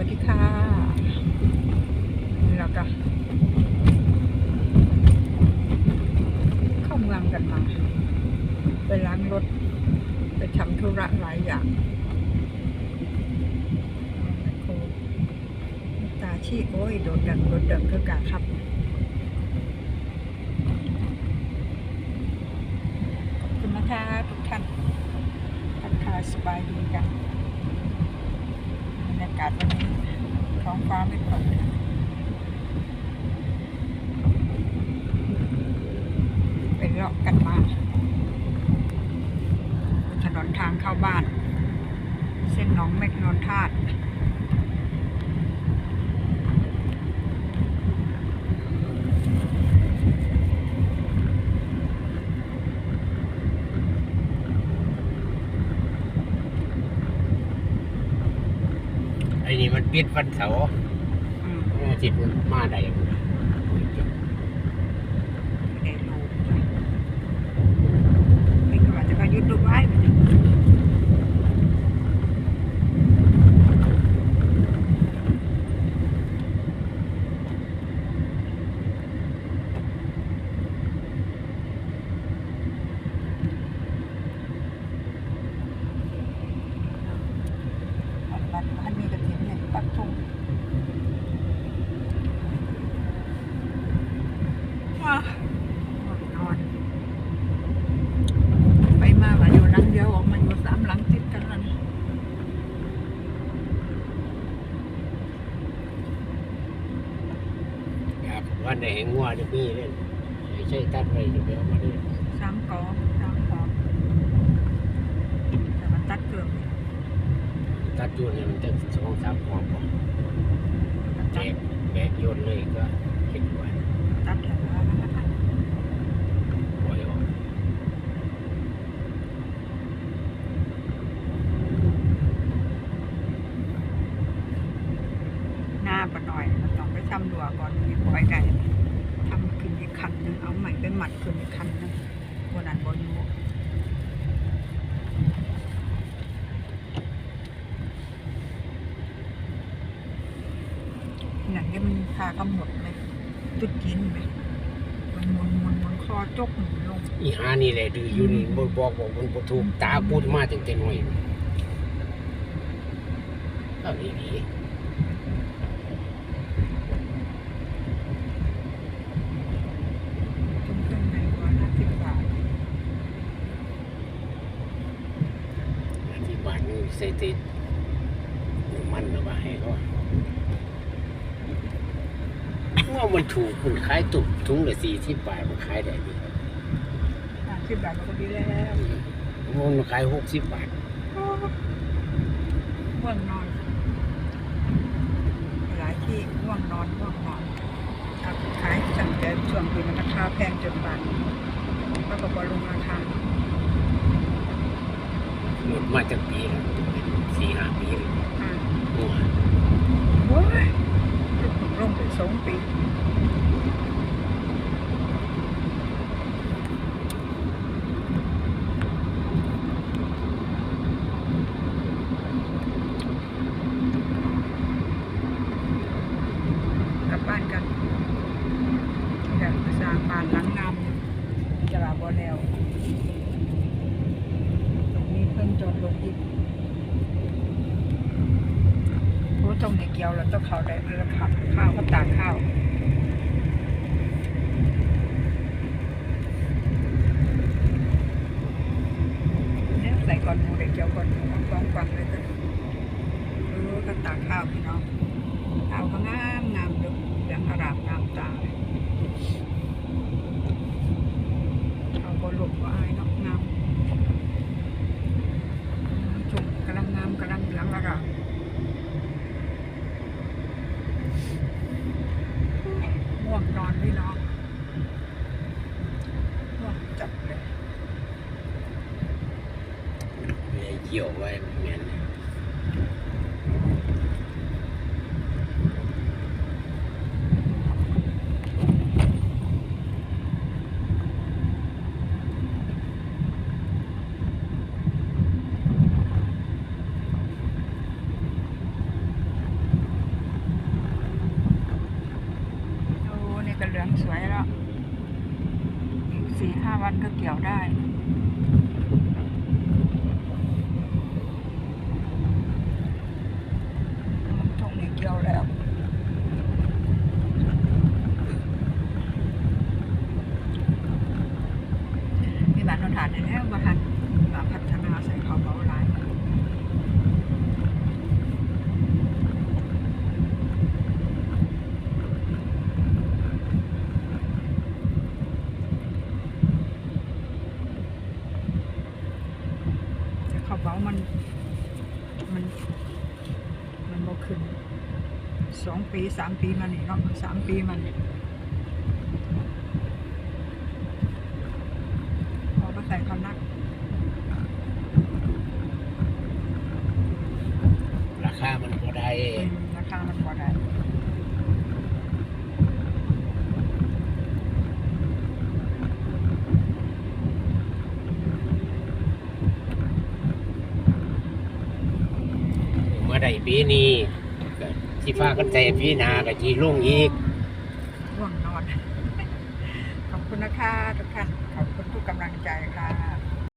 วัสดีค่ะนี่เราก็เข้าเมืองกันมา ไปล้างรถ ไปทำธุระหลายอย่างแมคโครตาชี้โอ้ย โดดดังโดดดังคือกาครับคุณนะคะทุกท่านทักทายสบายดีกันบรรยากาศวันนี้ ฟ้าไม่โปร่งไปเลาะกันมาถนนทางเข้าบ้าน เส้นหนองเม็กนนทาด ไอ้นี่มันปิดวันเสาร์อืมวันอาทิตย์มันมาได้ยังไงไม่ได้รู้ไปกว่าจะมายุดดูไว้มันจะบัดบัดให้มีกระเทียมเนี่ยปักทุ่ง ว้านอนไปมาว่าอยู่หลังเดียวออกมาอยู่สามหลังติดกันแล้วนะอยากวันไหนแหงงัวจะมีเล่นไม่ใช่ตัดไว้จะไปเอามาเล่นสามกอสามกอแต่มันตัดเกลืองตัดจูนเนี่ยมันจะสองสามหอบบ่มันแจตัดกแบกโยนเลยก็คิดไว้ตัดแถวนั้นนะคะ ปล่อยออก หน้าปะหน่อยมันต้องไปทำดัวก่อนมีปล่อยไก่ทำขึ้นอีกคันหนึงเอาใหม่เป็นหมัดขึ้นอีกคันหนึงวันนั้นบอยูหนังเนี่ยมันพากำหนดเลยตุดกินไหมมันหมุนหมุนหมุนคอจกหมุนลงอีหานี่แหละดื้ออยู่นี่บ่บอกบอกมันบ่ถูกตาพูดมาตั้งแต่น้อยเอาดีดี ต้มเครื่องในร้อยห้าสิบบาท ๆที่บ้านนี่ ใส่ติดน้ำมันนะว่าให้เขาว่ามันถูกคุณขายตุกถุงละสี่สิบบาทมันขายได้ดีห้าสิบบาทมันก็ดีแล้วมันขายหกสิบบาทง่วงนอน หลายที่ง่วงนอนง่วงนอนครับขายสั่งแต่ส่วนคือมันราคาแพงจนบาทก็ก็บอลงราคาหมดมาจากปีแล้วเป็น สี่ห้าปีแล้วอ่าวโอ้ยลงไปสองปีกลับบ้านกันอยากไปสร้างบ้านหลังงามอยู่จะลาบอแล้วตรงนี้เพิ่งจอดรถอีก โอ้ตรงนี้เกี่ยวแล้วต้องเขาได้เรือขับข้าวก็ตากข้าวเนี่ยใส่ก่อนหมูเด็กเกี่ยวก่อนหมูกองฟังเลยจ้ะดูก็ตากข้าวพี่น้อง กี่ยวไว้เหมือนก็เลืงสวยแล้ว สี่ห้าวันก็เกี่ยวได้ แต่เขาเบามัน มัน มันบกขึ้นสองปีสามปีมานี่เนาะสามปีมันพอไปใส่คำนัก ราคามันก็ได้ อืมราคามันบ่ได้ ได้ปีนี้ก็ที่ฟ้ากันใจพี่นากับที่ลุงอีก ง่วงนอน ขอบคุณนะคะทุกท่าน ขอบคุณทุกกำลังใจค่ะ